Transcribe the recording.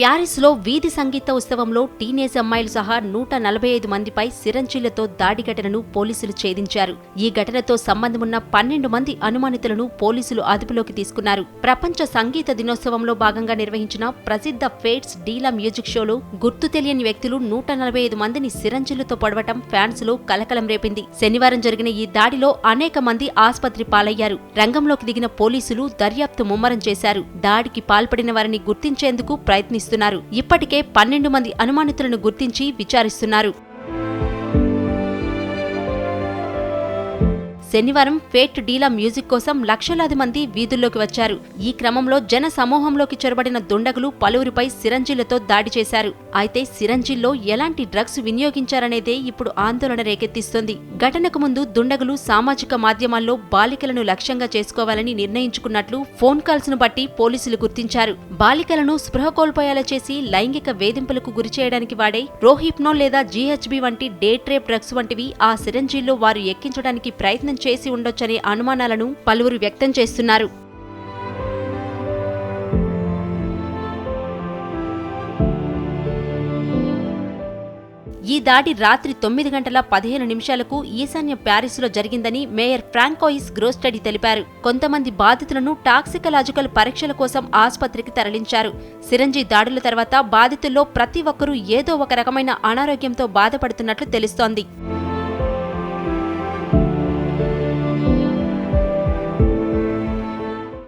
ప్యారిస్లో వీధి సంగీత ఉత్సవంలో టీనేజ్ అమ్మాయిలు సహా నూట నలభై ఐదు మందిపై సిరంజీలతో దాడి ఘటనను పోలీసులు ఛేదించారు. ఈ ఘటనతో సంబంధమున్న పన్నెండు మంది అనుమానితులను పోలీసులు అదుపులోకి తీసుకున్నారు. ప్రపంచ సంగీత దినోత్సవంలో భాగంగా నిర్వహించిన ప్రసిద్ధ ఫేట్స్ డీలా మ్యూజిక్ షోలో గుర్తు తెలియని వ్యక్తులు నూట నలభై ఐదు మందిని సిరంజీలతో పొడవటం ఫ్యాన్స్లో కలకలం రేపింది. శనివారం జరిగిన ఈ దాడిలో అనేక మంది ఆసుపత్రి పాలయ్యారు. రంగంలోకి దిగిన పోలీసులు దర్యాప్తు ముమ్మరం చేశారు. దాడికి పాల్పడిన వారిని గుర్తించేందుకు ప్రయత్నిస్తారు ప్రయత్నిస్తున్నారు ఇప్పటికే పన్నెండు మంది అనుమానితులను గుర్తించి విచారిస్తున్నారు. శనివారం ఫేట్ డీలా మ్యూజిక్ కోసం లక్షలాది మంది వీధుల్లోకి వచ్చారు. ఈ క్రమంలో జన సమూహంలోకి చొరబడిన దుండగులు పలువురిపై సిరంజీలతో దాడి చేశారు. అయితే సిరంజీల్లో ఎలాంటి డ్రగ్స్ వినియోగించారనేదే ఇప్పుడు ఆందోళన రేకెత్తిస్తోంది. ఘటనకు ముందు దుండగులు సామాజిక మాధ్యమాల్లో బాలికలను లక్ష్యంగా చేసుకోవాలని నిర్ణయించుకున్నట్లు ఫోన్ కాల్స్ను బట్టి పోలీసులు గుర్తించారు. బాలికలను స్పృహ కోల్పోయేలా చేసి లైంగిక వేధింపులకు గురి చేయడానికి వాడే రోహిప్నో లేదా జీహెచ్బి వంటి డే ట్రేప్ డ్రగ్స్ వంటివి ఆ సిరంజీల్లో వారు ఎక్కించడానికి ప్రయత్నం చేసి ఉండొచ్చనే అనుమానాలను పలువురు వ్యక్తం చేస్తున్నారు. ఈ దాడి రాత్రి తొమ్మిది గంటల పదిహేను నిమిషాలకు ఈశాన్య ప్యారిస్లో జరిగిందని మేయర్ ఫ్రాంకోయిస్ గ్రోస్టడీ తెలిపారు. కొంతమంది బాధితులను టాక్సికలాజికల్ పరీక్షల కోసం ఆసుపత్రికి తరలించారు. సిరంజీ దాడుల తర్వాత బాధితుల్లో ప్రతి ఒక్కరూ ఏదో ఒక రకమైన అనారోగ్యంతో బాధపడుతున్నట్లు తెలుస్తోంది.